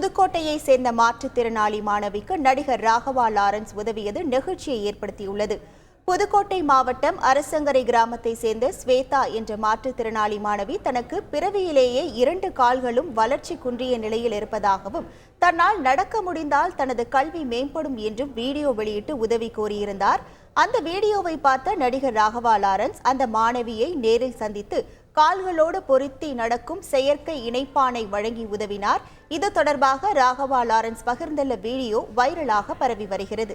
புதுக்கோட்டையை சேர்ந்த மாற்றுத்திறனாளி மாணவிக்கு நடிகர் ராகவா லாரன்ஸ் உதவியது நெகிழ்ச்சியை ஏற்படுத்தியுள்ளது. புதுக்கோட்டை மாவட்டம் அரசங்கரை கிராமத்தை சேர்ந்த ஸ்வேதா என்ற மாற்றுத்திறனாளி மாணவி தனக்கு பிறவியிலேயே இரண்டு கால்களும் வளர்ச்சி குன்றிய நிலையில் இருப்பதாகவும் தன்னால் நடக்க முடிந்தால் தனது கல்வி மேம்படும் என்றும் வீடியோ வெளியிட்டு உதவி கோரியிருந்தார். அந்த வீடியோவை பார்த்த நடிகர் ராகவா லாரன்ஸ் அந்த மாணவியை நேரில் சந்தித்து கால்களோடு பொருத்தி நடக்கும் செயற்கை இணைப்பானை வழங்கி உதவினார். இது தொடர்பாக ராகவா லாரன்ஸ் பகிர்ந்துள்ள வீடியோ வைரலாக பரவி வருகிறது.